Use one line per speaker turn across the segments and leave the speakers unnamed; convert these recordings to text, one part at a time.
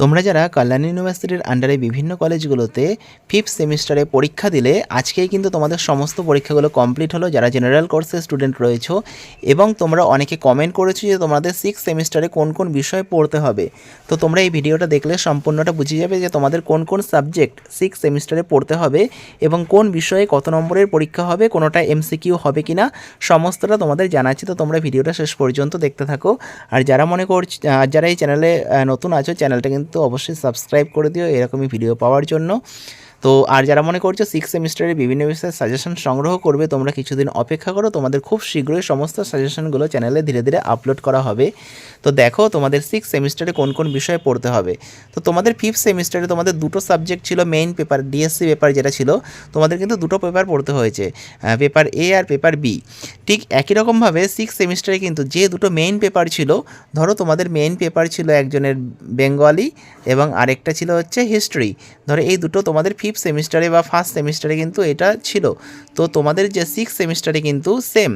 তোমরা যারা কল্যাণী ইউনিভার্সিটির আন্ডারে বিভিন্ন কলেজগুলোতে ফিফথ সেমিস্টারে পরীক্ষা দিলে, আজকেই কিন্তু তোমাদের সমস্ত পরীক্ষাগুলো কমপ্লিট হলো, যারা জেনারেল কোর্সের স্টুডেন্ট রয়েছো, এবং তোমরা অনেকে কমেন্ট করেছ যে তোমাদের সিক্স সেমিস্টারে কোন কোন বিষয় পড়তে হবে। তো তোমরা এই ভিডিওটা দেখলে সম্পূর্ণটা বুঝে যাবে যে তোমাদের কোন কোন সাবজেক্ট সিক্স সেমিস্টারে পড়তে হবে, এবং কোন বিষয়ে কত নম্বরের পরীক্ষা হবে, কোনোটা এমসিকিউ হবে কি না সমস্তটা তোমাদের জানাচ্ছি তো তোমরা ভিডিওটা শেষ পর্যন্ত দেখতে থাকো। আর যারা মনে করছ যারা এই চ্যানেলে নতুন আছো চ্যানেলটা কিন্তু অবশ্যই সাবস্ক্রাইব করে দিও এরকমই ভিডিও পাওয়ার জন্য। তো আর যারা মনে করছ সিক্স সেমিস্টারে বিভিন্ন বিষয়ে সাজেশন সংগ্রহ করবে, তোমরা কিছুদিন অপেক্ষা করো। তোমাদের খুব শীঘ্রই সমস্ত সাজেশনগুলো চ্যানেলে ধীরে ধীরে আপলোড করা হবে। তো দেখো তোমাদের সিক্স সেমিস্টারে কোন কোন বিষয়ে পড়তে হবে। তো তোমাদের ফিফথ সেমিস্টারে তোমাদের দুটো সাবজেক্ট ছিল মেইন পেপার ডিএসসি পেপার যেটা ছিল, তোমাদের কিন্তু দুটো পেপার পড়তে হয়েছে পেপার এ আর পেপার বি ঠিক একই রকমভাবে সিক্স সেমিস্টারে কিন্তু যে দুটো মেইন পেপার ছিল, ধরো তোমাদের মেইন পেপার ছিল একজনের বেঙ্গলি এবং আরেকটা ছিল হচ্ছে হিস্ট্রি ধরো এই দুটো তোমাদের ফিফথ সেমিস্টারে বা ফার্স্ট সেমিস্টারে কিন্তু এটা ছিল। তো তোমাদের যে সিক্স সেমিস্টারে কিন্তু সেম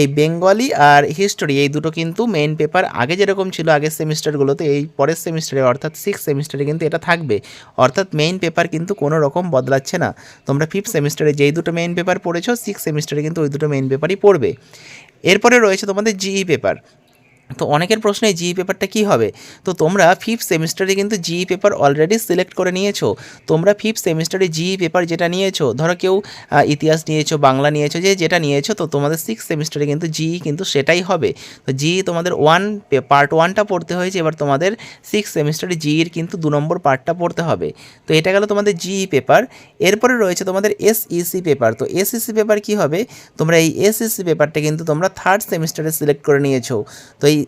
এই বেঙ্গলি আর হিস্টোরি এই দুটো কিন্তু মেইন পেপার আগে যেরকম ছিল আগের সেমিস্টারগুলোতে এই পরের সেমিস্টারে অর্থাৎ সিক্স সেমিস্টারে কিন্তু এটা থাকবে। অর্থাৎ মেইন পেপার কিন্তু কোনো রকম বদলাচ্ছে না। তোমরা ফিফথ সেমিস্টারে যেই দুটো মেইন পেপার পড়েছো সিক্স সেমিস্টারে কিন্তু ওই দুটো মেইন পেপারই পড়বে। এরপরে রয়েছে তোমাদের জিই পেপার তো অনেকের প্রশ্নে জিই পেপারটা কী হবে? তো তোমরা ফিফথ সেমিস্টারে কিন্তু জিই পেপার অলরেডি সিলেক্ট করে নিয়েছো। তোমরা ফিফথ সেমিস্টারে জিই পেপার যেটা নিয়েছো, ধরো কেউ ইতিহাস নিয়েছো, বাংলা নিয়েছো, যে যেটা নিয়েছো, তো তোমাদের সিক্স সেমিস্টারে কিন্তু জিই কিন্তু সেটাই হবে। তো জিই তোমাদের ওয়ান পার্ট ওয়ানটা পড়তে হয়েছে, এবার তোমাদের সিক্স সেমিস্টারে জিইর কিন্তু দু নম্বর পার্টটা পড়তে হবে। তো এটা গেল তোমাদের জিই পেপার এরপরে রয়েছে তোমাদের এসইসি পেপার তো এসইসি পেপার কি হবে? তোমরা এই এসইসি পেপারটা কিন্তু তোমরা থার্ড সেমিস্টারে সিলেক্ট করে নিয়েছো। তো এই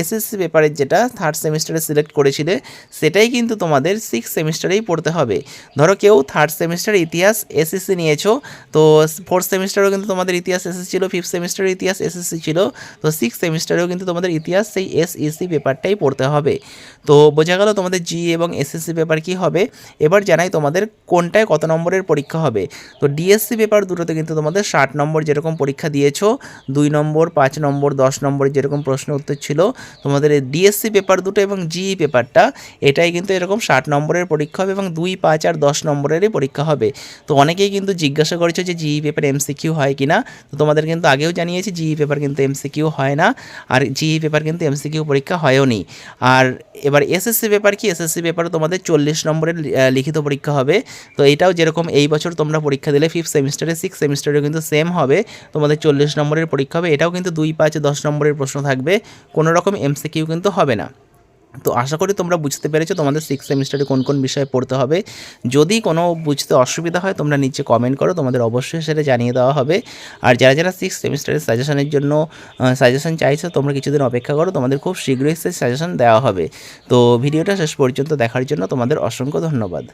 এসএসসি পেপারের যেটা থার্ড সেমিস্টারে সিলেক্ট করেছিলে, সেটাই কিন্তু তোমাদের সিক্স সেমিস্টারেই পড়তে হবে। ধরো কেউ থার্ড সেমিস্টার ইতিহাস এসএসসি নিয়েছো, তো ফোর্থ সেমিস্টারেও কিন্তু তোমাদের ইতিহাস এসএসসি ছিল ফিফথ সেমিস্টারের ইতিহাস এসএসসি ছিল, তো সিক্স সেমিস্টারেও কিন্তু তোমাদের ইতিহাস সেই এসইসি পেপারটাই পড়তে হবে। তো বোঝা গেল তোমাদের জি এবং এসএসসি পেপার কি হবে? এবার জানাই তোমাদের কোনটায় কত নম্বরের পরীক্ষা হবে। তো ডিএসসি পেপার দুটোতে কিন্তু তোমাদের ষাট নম্বর যেরকম পরীক্ষা দিয়েছ, দুই নম্বর, পাঁচ নম্বর, দশ নম্বর যেরকম প্রশ্ন উত্তর ছিল তোমাদের ডিএসসি পেপার দুটো এবং জিই পেপারটা এটাই কিন্তু এরকম ষাট নম্বরের পরীক্ষা হবে এবং দুই, পাঁচ আর দশ নম্বরেরই পরীক্ষা হবে। তো অনেকেই কিন্তু জিজ্ঞাসা করেছ যে জিই পেপার এমসিকিউ হয় কি না তো তোমাদের কিন্তু আগেও জানিয়েছি জিই পেপার কিন্তু এমসিকিউ হয় না, আর জিই পেপার কিন্তু এমসিকিউ পরীক্ষা হয়ও নি। আর এবার এসএসসি পেপার কি? এসএসসি পেপার তোমাদের চল্লিশ নম্বরের লিখিত পরীক্ষা হবে। তো এটাও যেরকম এই বছর তোমরা পরীক্ষা দিলে ফিফথ সেমিস্টারে সিক্স সেমিস্টারেও কিন্তু সেম হবে। তোমাদের চল্লিশ নম্বরের পরীক্ষা হবে। এটাও কিন্তু দুই, পাঁচ, দশ নম্বরের প্রশ্ন থাকবে। কোনো রকম এমসিকিউ কিন্তু হবে না। তো আশা করি তোমরা বুঝতে পেরেছ তোমাদের সিক্স সেমিস্টারে কোন কোন বিষয়ে পড়তে হবে। যদি কোনো বুঝতে অসুবিধা হয়, তোমরা নিচে কমেন্ট করো, তোমাদের অবশ্যই সেটা জানিয়ে দেওয়া হবে। আর যারা যারা সিক্স সেমিস্টারের সাজেশনের জন্য সাজেশন চাইছো, তোমরা কিছুদিন অপেক্ষা করো, তোমাদের খুব শীঘ্রই সেই সাজেশন দেওয়া হবে। তো ভিডিওটা শেষ পর্যন্ত দেখার জন্য তোমাদের অসংখ্য ধন্যবাদ।